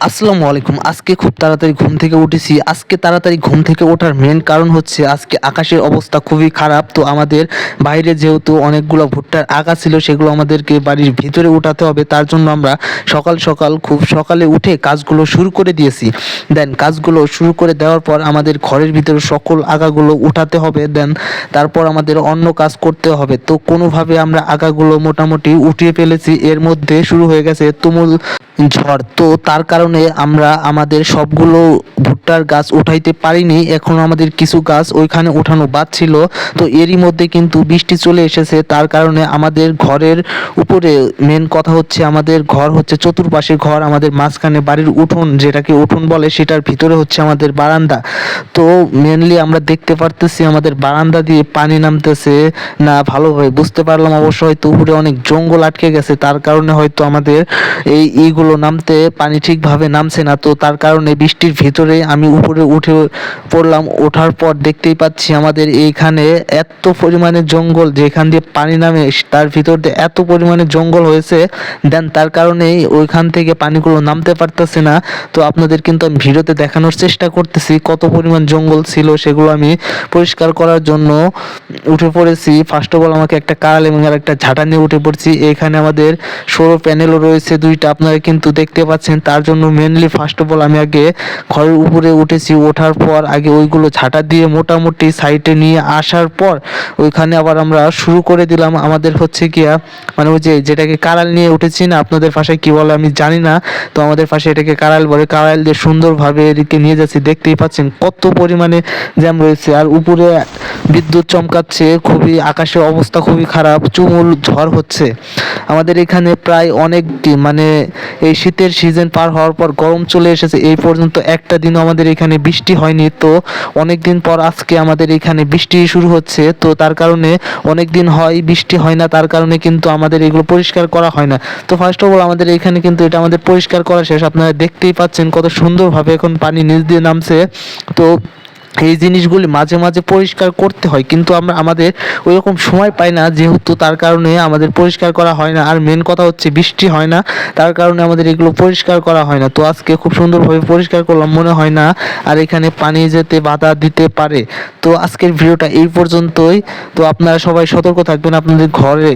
আসসালামু আলাইকুম। আজকে খুব তাড়াতাড়ি ঘুম থেকে উঠেছি। আজকে তাড়াতাড়ি ঘুম থেকে ওঠার মেন কারণ হচ্ছে আজকে আকাশের অবস্থা খুবই খারাপ। তো আমাদের বাইরে যেহেতু অনেকগুলো ভুট্টার আঁকা ছিল সেগুলো আমাদেরকে বাড়ির ভিতরে উঠাতে হবে। তার জন্য আমরা সকাল সকাল খুব সকালে উঠে কাজগুলো শুরু করে দিয়েছি। দেন কাজগুলো শুরু করে দেওয়ার পর আমাদের ঘরের ভিতরে সকল আগাগুলো উঠাতে হবে। দেন তারপর আমাদের অন্য কাজ করতে হবে। তো কোনোভাবে আমরা আগাগুলো মোটামুটি উঠিয়ে ফেলেছি। এর মধ্যে শুরু হয়ে গেছে তুমুল ঝড়। তো তার কারণে আমরা আমাদের সবগুলো ভুট্টার গাছ উঠাইতে পারিনি। এখন আমাদের কিছু গাছ ওইখানে উঠানো বাদ ছিল। তো এরই মধ্যে কিন্তু বৃষ্টি চলে এসেছে। তার কারণে আমাদের ঘরের উপরে মেন কথা হচ্ছে আমাদের ঘর হচ্ছে চতুর্পাশে ঘর। আমাদের মাঝখানে বাড়ির উঠোন যেটাকে উঠোন বলে, সেটার ভিতরে হচ্ছে আমাদের বারান্দা। তো মেনলি আমরা দেখতে পারতেছি আমাদের বারান্দা দিয়ে পানি নামতেছে। না, ভালোভাবে বুঝতে পারলাম অবশ্য। হয়তো উপরে অনেক জঙ্গল আটকে গেছে। তার কারণে হয়তো আমাদের এই ইগুলো নামতে পানি ঠিকভাবে নামছে না তো, তার কারণে বৃষ্টির ভিতরে আমি উপরে উঠে পড়লাম। ওঠার পর দেখতেই পাচ্ছি আমাদের এইখানে এত পরিমাণে জঙ্গল, যেখান দিয়ে পানি নামে, তার ভিতর দিয়ে এত পরিমাণে জঙ্গল হয়েছে। দেন তার কারণেই ওইখান থেকে পানিগুলো নামতে পারতেছে না। তো আপনাদের কিন্তু আমি ভিডিওতে দেখানোর চেষ্টা করতেছি, কত পরিমাণ জঙ্গল ছিল, সেগুলো আমি পরিষ্কার করার জন্য উঠে পড়েছি। ফার্স্ট অফ অল আমাকে একটা কারাল এবং আর একটা ঝাঁটা নিয়ে উঠে পড়ছি। এখানে আমাদের সৌর প্যানেলও রয়েছে দুইটা। আপনারা কিন্তু দেখতে পাচ্ছেন, তার জন্য মেনলি ফার্স্ট অফ অল আমি আগে ঘরের উপরে উঠেছি, ওঠার পর আগে ওইগুলো ঝাঁটা দিয়ে মোটামুটি সাইডে নিয়ে আসার পর ওইখানে আবার আমরা শুরু করে দিলাম। আমাদের হচ্ছে গিয়া মানে ওই যে যেটাকে কারাল নিয়ে উঠেছি না, আপনাদের ভাষায় কি বলে আমি জানি না, তো আমাদের পাশে এটাকে কারাল বলে। কারাল দিয়ে সুন্দরভাবে এদিকে নিয়ে যাচ্ছি। দেখতেই পাচ্ছেন কত পরিমাণে জ্যাম রয়েছে, আর উপরে বিদ্যুৎ চমকাচ্ছে, খুবই আকাশের অবস্থা খুবই খারাপ, চুমুল ঝড় হচ্ছে। আমাদের এখানে প্রায় অনেক দিন মানে এই শীতের সিজন পার হওয়ার পর গরম চলে এসেছে, এই পর্যন্ত একটা দিনও আমাদের এখানে বৃষ্টি হয়নি। তো অনেক দিন পর আজকে আমাদের এখানে বৃষ্টি শুরু হচ্ছে, তো তার কারণে অনেক দিন হয় বৃষ্টি হয় না, তার কারণে কিন্তু আমাদের এগুলো পরিষ্কার করা হয় না। তো ফার্স্ট অফ অল আমাদের এখানে কিন্তু এটা আমাদের পরিষ্কার করা শেষ। আপনারা দেখতেই পাচ্ছেন কত সুন্দরভাবে এখন পানি নিচ দিয়ে নামছে। তো এই জিনিসগুলি মাঝে মাঝে পরিষ্কার করতে হয়, কিন্তু আমরা, আমাদের ওইরকম সময় পাই না, যেহেতু তার কারণে আমাদের পরিষ্কার করা হয় না। আর মেন কথা হচ্ছে বৃষ্টি হয় না, তার কারণে আমাদের এগুলো পরিষ্কার করা হয় না। তো আজকে খুব সুন্দরভাবে পরিষ্কার করলাম, মনে হয় না, আর এখানে পানি যেতে বাধা দিতে পারে। তো আজকের ভিডিওটা এই পর্যন্তই। তো আপনারা সবাই সতর্ক থাকবেন আপনাদের ঘরে।